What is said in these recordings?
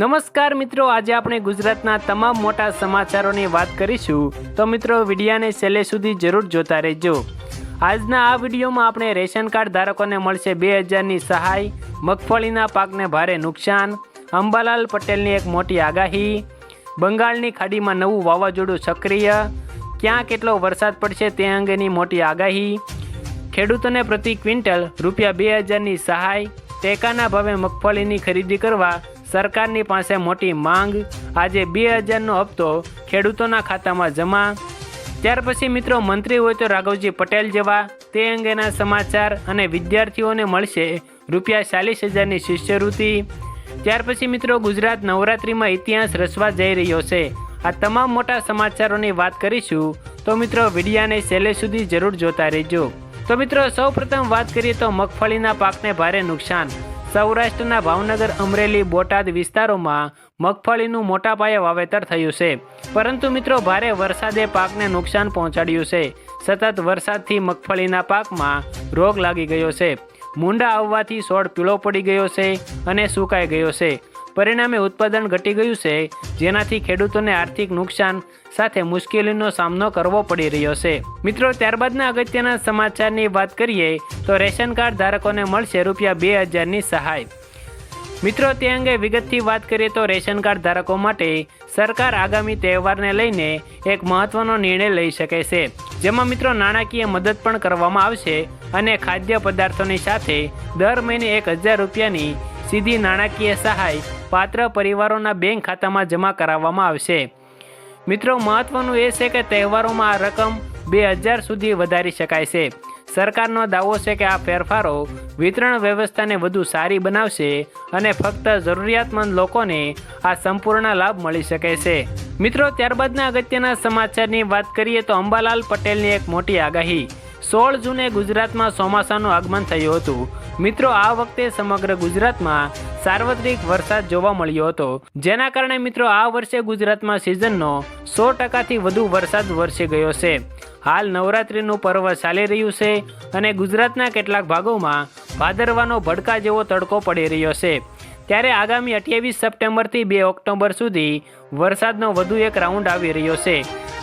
નમસ્કાર મિત્રો, આજે આપણે ગુજરાતના તમામ મોટા સમાચારોની વાત કરીશું. તો મિત્રો, વિડીયાને છેલ્લે સુધી જરૂર જોતા રહેજો. આજના આ વિડીયોમાં આપણે રેશન કાર્ડ ધારકોને મળશે બે હજારની સહાય, મગફળીના પાકને ભારે નુકસાન, અંબાલાલ પટેલની એક મોટી આગાહી, બંગાળની ખાડીમાં નવું વાવાઝોડું સક્રિય, ક્યાં કેટલો વરસાદ પડશે તે અંગેની મોટી આગાહી, ખેડૂતોને પ્રતિ ક્વિન્ટલ રૂપિયા બે હજારની સહાય, ટેકાના ભાવે મગફળીની ખરીદી કરવા સરકારની પાસે મોટી માંગ. આજે બે હજારનો હપ્તો ખેડૂતોના ખાતામાં જમા. ત્યાર પછી મિત્રો મંત્રી હોય તો રાઘવજી પટેલ જેવા. તે અંગેના સમાચાર અને વિદ્યાર્થીઓને મળશે રૂપિયા ચાલીસ હજારની શિષ્યવૃત્તિ. ત્યાર પછી મિત્રો ગુજરાત નવરાત્રિમાં ઇતિહાસ રચવા જઈ રહ્યો છે. આ તમામ મોટા સમાચારોની વાત કરીશું તો મિત્રો વિડિયાને છેલ્લે સુધી જરૂર જોતા રહેજો. તો મિત્રો સૌ પ્રથમ વાત કરીએ તો મગફળીના પાકને ભારે નુકસાન. સૌરાષ્ટ્રના ભાવનગર, અમરેલી, બોટાદ વિસ્તારોમાં મગફળીનું મોટા પાયે વાવેતર થયું છે. પરંતુ મિત્રો, ભારે વરસાદે પાકને નુકસાન પહોંચાડ્યું છે. સતત વરસાદથી મગફળીના પાકમાં રોગ લાગી ગયો છે. મૂંડા આવવાથી છોડ પીળો પડી ગયો છે અને સુકાઈ ગયો છે. પરિણામે ઉત્પાદન ઘટી ગયું છે, જેનાથી ખેડૂતોને આર્થિક નુકસાન સાથે મુશ્કેલીનો સામનો કરવો પડી રહ્યો છે. મિત્રો, ત્યારબાદના અગત્યના સમાચારની વાત કરીએ, તો રેશન કાર્ડ ધારકોને મળશે રૂપિયા બે હજારની સહાય. મિત્રો, તે અંગે વિગતથી વાત કરીએ તો રેશન કાર્ડ ધારકો માટે સરકાર આગામી તહેવારને લઈને એક મહત્વનો નિર્ણય લઈ શકે છે. જેમાં મિત્રો, નાણાકીય મદદ પણ કરવામાં આવશે અને ખાદ્ય પદાર્થોની સાથે દર મહિને એક હજાર રૂપિયાની સીધી નાણાકીય સહાય પાત્ર પરિવારોના બેંક ખાતામાં જમા કરાવવામાં આવશે. મિત્રો, મહત્વનું એ છે કે તહેવારોમાં આ રકમ બે હજાર સુધી વધારી શકાય છે. સરકારનો દાવો છે કે આ ફેરફારો વિતરણ વ્યવસ્થાને વધુ સારી બનાવશે અને ફક્ત જરૂરિયાતમંદ લોકોને આ સંપૂર્ણ લાભ મળી શકે છે. મિત્રો, ત્યારબાદના અગત્યના સમાચારની વાત કરીએ તો અંબાલાલ પટેલની એક મોટી આગાહી. સોળ જૂને ગુજરાતમાં ચોમાસાનું આગમન થયું હતું. મિત્રો, આ વખતે સમગ્ર ગુજરાતમાં સાર્વત્રિક વરસાદ જોવા મળ્યો હતો, જેના કારણે મિત્રો, આ વર્ષે ગુજરાતમાં સિઝનનો સો ટકાથી વધુ વરસાદ વરસી ગયો છે. હાલ નવરાત્રિનું પર્વ ચાલી રહ્યું છે અને ગુજરાતના કેટલાક ભાગોમાં ભાદરવાનો ભડકા જેવો તડકો પડી રહ્યો છે. ત્યારે આગામી અઠ્યાવીસ સપ્ટેમ્બરથી બે ઓક્ટોબર સુધી વરસાદનો વધુ એક રાઉન્ડ આવી રહ્યો છે.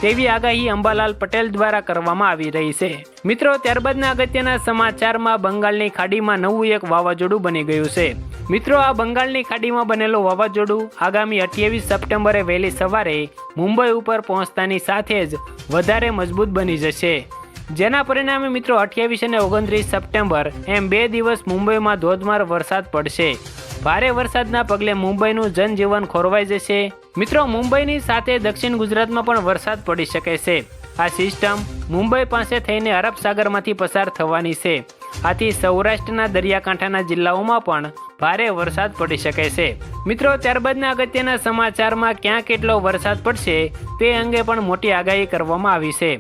તેવી આગાહી અંબાલાલ પટેલ દ્વારા કરવામાં આવી રહી છે. મિત્રો, ત્યારબાદના અગત્યના સમાચારમાં બંગાળની ખાડીમાં નવું એક વાવાઝોડું બની ગયું છે. મિત્રો, આ બંગાળની ખાડીમાં બનેલું વાવાઝોડું આગામી અઠ્યાવીસ સપ્ટેમ્બરે વહેલી સવારે મુંબઈ ઉપર પહોંચતાની સાથે જ વધારે મજબૂત બની જશે. જેના પરિણામે મિત્રો, અઠ્યાવીસ અને ઓગણત્રીસ સપ્ટેમ્બર એમ બે દિવસ મુંબઈમાં ધોધમાર વરસાદ પડશે. ભારે વરસાદના પગલે મુંબઈનું જનજીવન ખોરવાઈ જશે. મિત્રો, મુંબઈની સાથે દક્ષિણ ગુજરાતમાં પણ વરસાદ પડી શકે છે. આ સિસ્ટમ મુંબઈ પાસે થઈને અરબ સાગરમાંથી પસાર થવાની છે. આથી સૌરાષ્ટ્રના દરિયાકાંઠાના જિલ્લાઓમાં પણ ભારે વરસાદ પડી શકે છે. મિત્રો, ત્યારબાદના અગત્યના સમાચારમાં ક્યાં કેટલો વરસાદ પડશે તે અંગે પણ મોટી આગાહી કરવામાં આવી છે.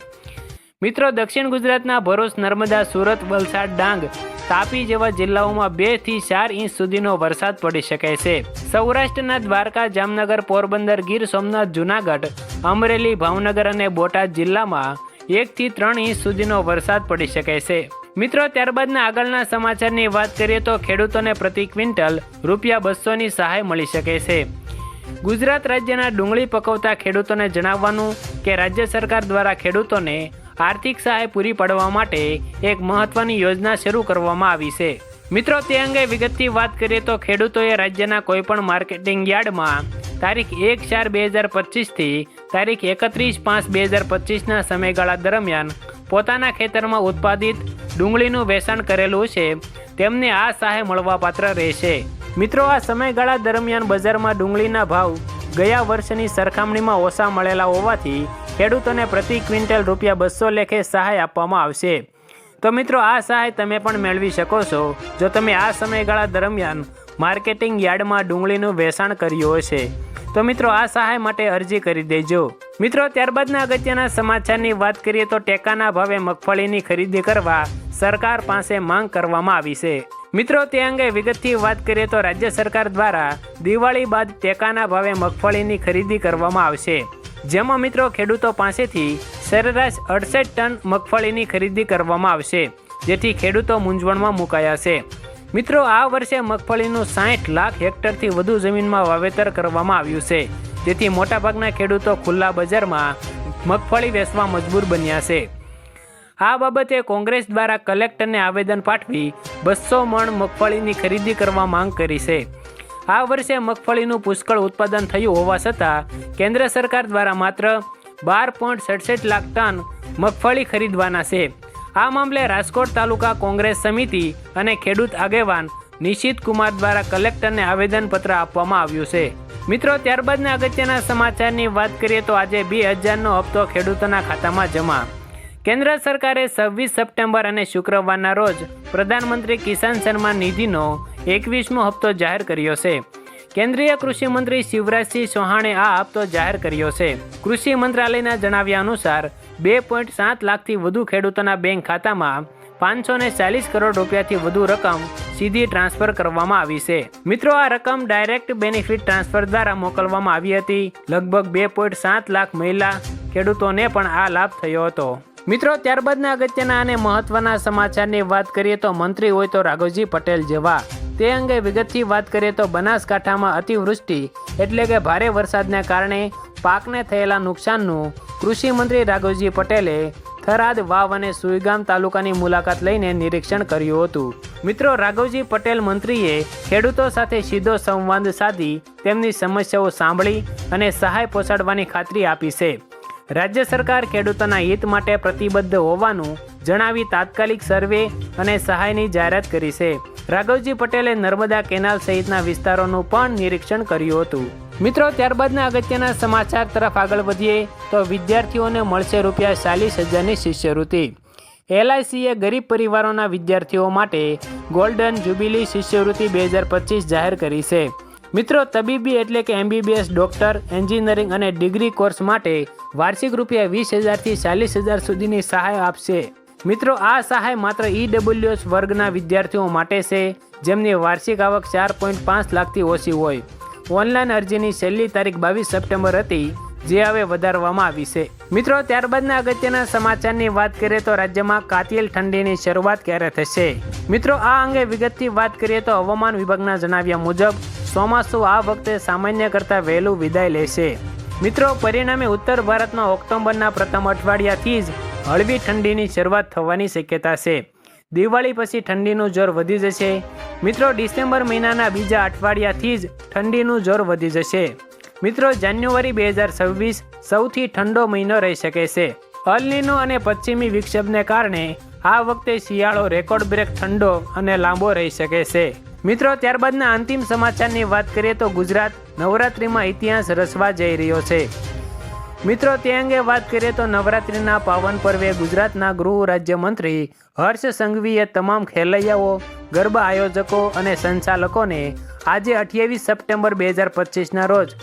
મિત્રો, દક્ષિણ ગુજરાતના ભરૂચ, નર્મદા, સુરત, વલસાડ, ડાંગ તાપી જેવા જિલ્લાઓમાં બેથી ચાર ઇંચ સુધીનો વરસાદ પડી શકે છે. સૌરાષ્ટ્રના દ્વારકા, જામનગર, પોરબંદર, ગીર સોમનાથ, જુનાગઢ, અમરેલી, ભાવનગર અને બોટાદ જિલ્લામાં એકથી ત્રણ ઇંચ સુધીનો વરસાદ પડી શકે છે. મિત્રો, ત્યારબાદના આગળના સમાચારની વાત કરીએ તો ખેડૂતોને પ્રતિ ક્વિન્ટલ રૂપિયા બસોની સહાય મળી શકે છે. ગુજરાત રાજ્યના ડુંગળી પકવતા ખેડૂતોને જણાવવાનું કે રાજ્ય સરકાર દ્વારા ખેડૂતોને આર્થિક સહાય પૂરી પાડવા માટે એક મહત્વની યોજના શરૂ કરવામાં આવી છે. મિત્રો, તે અંગે વિગતથી વાત કરીએ તો ખેડૂતોએ રાજ્યના કોઈપણ માર્કેટિંગ યાર્ડમાં તારીખ એક ચાર બે હજાર પચીસથી તારીખ એકત્રીસ પાંચ બે હજાર પચીસના સમયગાળા દરમિયાન પોતાના ખેતરમાં ઉત્પાદિત ડુંગળીનું વેચાણ કરેલું છે. તેમને આ સહાય મળવાપાત્ર રહેશે. મિત્રો, આ સમયગાળા દરમિયાન બજારમાં ડુંગળીના ભાવ ગયા વર્ષની સરખામણીમાં ઓછા મળેલા હોવાથી ખેડૂતોને પ્રતિ ક્વિન્ટલ રૂપિયા બસો લેખે સહાય આપવામાં આવશે. તો મિત્રો, આ સહાય તમે પણ મેળવી શકો છો. જો તમે આ સમયગાળા દરમિયાન માર્કેટિંગ યાર્ડમાં ડુંગળીનું વેચાણ કર્યું હશે, તો મિત્રો આ સહાય માટે અરજી કરી દેજો. મિત્રો, ત્યારબાદના અગત્યના સમાચારની વાત કરીએ તો ટેકાના ભાવે મગફળીની ખરીદી કરવા સરકાર પાસે માંગ કરવામાં આવી છે. મિત્રો, તે અંગે વિગતથી વાત કરીએ તો રાજ્ય સરકાર દ્વારા દિવાળી બાદ ટેકાના ભાવે મગફળીની ખરીદી કરવામાં આવશે. જેમાં મિત્રો ખેડૂતો પાસેથી સરેરાશ અડસઠ ટન મગફળીની ખરીદી કરવામાં આવશે, જેથી ખેડૂતો મૂંઝવણમાં મુકાયા છે. મિત્રો, આ વર્ષે મગફળીનું સાઠ લાખ હેક્ટરથી વધુ જમીનમાં વાવેતર કરવામાં આવ્યું છે, જેથી મોટાભાગના ખેડૂતો ખુલ્લા બજારમાં મગફળી વેચવા મજબૂર બન્યા છે. આ બાબતે કોંગ્રેસ દ્વારા કલેક્ટરને આવેદન પાઠવી બસો મણ મગફળીની ખરીદી કરવા માંગ કરી છે. આ વર્ષે મગફળીનું પુષ્કળ ઉત્પાદન થયું હોવા છતાં, કેન્દ્ર સરકાર દ્વારા માત્ર બાર પોઈન્ટ સડસઠ લાખ ટન મગફળી ખરીદવાના છે. આ મામલે રાજકોટ તાલુકા કોંગ્રેસ સમિતિ અને ખેડૂત આગેવાન નિશિત કુમાર દ્વારા કલેક્ટરને આવેદનપત્ર આપવામાં આવ્યું છે. મિત્રો, ત્યારબાદના અગત્યના સમાચારની વાત કરીએ તો આજે બે હજારનો હપ્તો ખેડૂતોના ખાતામાં જમા. કેન્દ્ર સરકારે છવ્વીસ સપ્ટેમ્બર અને શુક્રવારના રોજ પ્રધાનમંત્રી કિસાન સન્માન નિધિનો એકવીસમો હપ્તો જાહેર કર્યો છે. કેન્દ્રીય કૃષિ મંત્રી શિવરાજસિંહ ચૌહાણે આ હપ્તો જાહેર કર્યો છે. કૃષિ મંત્રાલયના જણાવ્યા અનુસાર, બે પોઈન્ટ સાત લાખથી વધુ ખેડૂતોના બેંક ખાતામાં પાંચસો ને ચાલીસ કરોડ રૂપિયાથી વધુ રકમ સીધી ટ્રાન્સફર કરવામાં આવી છે. મિત્રો, આ રકમ ડાયરેક્ટ બેનિફિટ ટ્રાન્સફર દ્વારા મોકલવામાં આવી હતી. લગભગ બે પોઈન્ટ સાત લાખ મહિલા ખેડૂતોને પણ આ લાભ થયો હતો. મિત્રો, ત્યારબાદના અગત્યના અને મહત્વના સમાચારની વાત કરીએ તો મંત્રી હોય તો રાઘવજી પટેલ જેવા. તે અંગે વિગતથી વાત કરીએ તો બનાસકાંઠામાં અતિવૃષ્ટિ એટલે કે ભારે વરસાદને કારણે પાકને થયેલા નુકસાનનું કૃષિ મંત્રી રાઘવજી પટેલે થરાદ વાવ અને સુઈગામ તાલુકાની મુલાકાત લઈને નિરીક્ષણ કર્યું હતું. મિત્રો, રાઘવજી પટેલ મંત્રીએ ખેડૂતો સાથે સીધો સંવાદ સાધી તેમની સમસ્યાઓ સાંભળી અને સહાય પહોંચાડવાની ખાતરી આપી છે. રાજ્ય સરકાર ખેડૂતોના હિત માટે પ્રતિબદ્ધ હોવાનું જણાવી તાત્કાલિક સર્વે અને સહાયની જાહેરાત કરી છે. રાઘવજી પટેલે નર્મદા કેનાલ સહિતના વિસ્તારોનું પણ નિરીક્ષણ કર્યું હતું. મિત્રો, ત્યારબાદના અગત્યના સમાચાર તરફ આગળ વધીએ, તો વિદ્યાર્થીઓને મળશે રૂપિયા ચાલીસ હજારની શિષ્યવૃત્તિ. એલઆઈસીએ ગરીબ પરિવારોના વિદ્યાર્થીઓ માટે ગોલ્ડન જ્યુબિલી શિષ્યવૃત્તિ બે હજાર પચીસ જાહેર કરી છે. મિત્રો, તબીબી એટલે કે એમબીબીએસ, ડોક્ટર, એન્જિનિયરિંગ અને ડિગ્રી કોર્સ માટે વાર્ષિક રૂપિયા વીસ હજારથી ચાલીસ હજાર સુધીની સહાય આપશે. મિત્રો, આ સહાય માત્ર ઈડબ્લ્યુએસ વર્ગના વિદ્યાર્થીઓ માટે છે, જેમની વાર્ષિક આવક ચાર પોઈન્ટ પાંચ લાખથી ઓછી હોય. ઓનલાઈન અરજીની છેલ્લી તારીખ બાવીસ સપ્ટેમ્બર હતી, જે હવે વધારવામાં આવી છે. મિત્રો, ત્યારબાદના અગત્યના સમાચારની વાત કરીએ તો રાજ્યમાં કાતિલ ઠંડીની શરૂઆત ક્યારે થશે? મિત્રો, આ અંગે વિગતથી વાત કરીએ તો હવામાન વિભાગના જણાવ્યા મુજબ, ચોમાસું આ વખતે સામાન્ય કરતાં વહેલું વિદાય લેશે. મિત્રો, પરિણામે ઉત્તર ભારતમાં ઓક્ટોબરના પ્રથમ અઠવાડિયાથી જ હળવી ઠંડીની શરૂઆત થવાની શક્યતા છે. દિવાળી પછી ઠંડીનું જોર વધી જશે. મિત્રો, ડિસેમ્બર મહિનાના બીજા અઠવાડિયાથી જ ઠંડીનું જોર વધી જશે. મિત્રો, જાન્યુઆરી બે હજાર છવ્વીસ સૌથી ઠંડો મહિનો રહી શકે છે. અલનીનો અને પશ્ચિમી વિક્ષેપને કારણે આ વખતે શિયાળો રેકોર્ડ બ્રેક ઠંડો અને લાંબો રહી શકે છે. મિત્રો, ત્યારબાદના અંતિમ સમાચારની વાત કરીએ તો ગુજરાત નવરાત્રિમાં ઇતિહાસ રચવા જઈ રહ્યો છે. મિત્રો, તે અંગે વાત કરીએ તો નવરાત્રિના પાવન પર્વે ગુજરાતના ગૃહ રાજ્યમંત્રી હર્ષ સંઘવીએ તમામ ખેલૈયાઓ, ગરબા આયોજકો અને સંચાલકોને આજે અઠ્યાવીસ સપ્ટેમ્બર બે હજાર પચીસના રોજ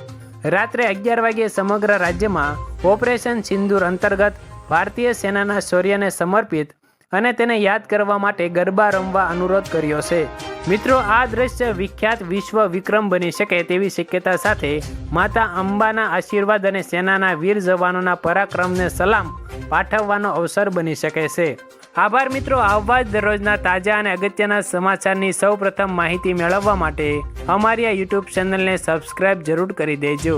રાત્રે અગિયાર વાગ્યે સમગ્ર રાજ્યમાં ઓપરેશન સિંદૂર અંતર્ગત ભારતીય સેનાના શૌર્યને સમર્પિત અને તેને યાદ કરવા માટે ગરબા રમવા અનુરોધ કર્યો છે. મિત્રો, આ દ્રશ્ય વિખ્યાત વિશ્વ વિક્રમ બની શકે તેવી શક્યતા સાથે માતા અંબાના આશીર્વાદ અને સેનાના વીર જવાનોના પરાક્રમને સલામ પાઠવવાનો અવસર બની શકે છે. આભાર મિત્રો આવા જ દરરોજના તાજા અને અગત્યના સમાચારની સૌપ્રથમ માહિતી મેળવવા માટે અમારી આ યુટ્યુબ ચેનલને સબસ્ક્રાઇબ જરૂર કરી દેજો.